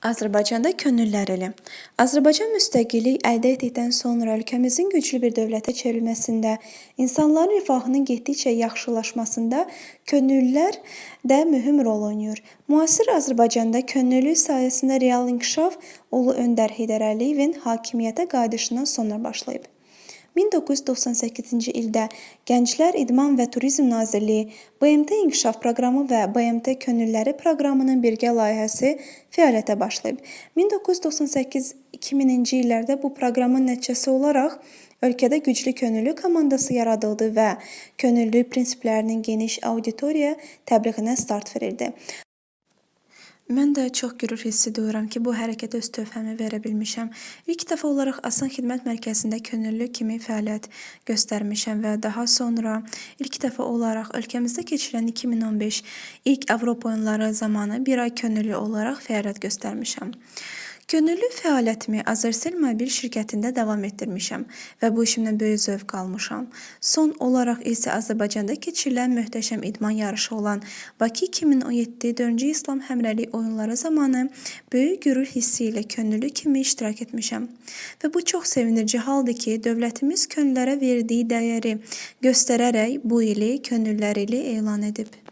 Azərbaycanda könüllülər ili. Azərbaycan müstəqillik əldə etdikdən sonra ölkəmizin güclü bir dövlətə çevrilməsində, insanların rifahının getdikcə yaxşılaşmasında könüllülər də mühüm rol oynayır. Müasir Azərbaycanda könüllülük sayəsində real inkişaf Ulu Öndər Heydər Əliyevin hakimiyyətə qayıdışından sonra başlayıb. 1998-ci ildə Gənclər İdman və Turizm Nazirliyi BMT İnkişaf Proqramı və BMT Könüllüləri Proqramının birgə layihəsi fəaliyyətə başlayıb. 1998-2000-ci illərdə bu proqramın nəticəsi olaraq ölkədə güclü könüllü komandası yaradıldı və könüllülük prinsiplərinin geniş auditoriyaya təbliğinə start verildi. Mən də çox qürur hissi duyuram ki, bu hərəkətə öz töhfəmi verə bilmişəm. İlk dəfə olaraq Asan Xidmət Mərkəzində könüllü kimi fəaliyyət göstərmişəm və daha sonra ilk dəfə olaraq ölkəmizdə keçirilən 2015 ilk Avropa oyunları zamanı bir ay könüllü olaraq fəaliyyət göstərmişəm. Könüllü fəaliyyətimi Azərsel Mobil şirkətində davam etdirmişəm və bu işimdən böyük zövq almışam. Son olaraq isə Azərbaycanda keçirilən möhtəşəm idman yarışı olan Bakı 2017 4-cü İslam Həmrəylik oyunları zamanı böyük qürur hissi ilə könüllü kimi iştirak etmişəm. Və bu çox sevindirici haldır ki, dövlətimiz könüllülərə verdiyi dəyəri göstərərək bu ili könüllülər ili elan edib.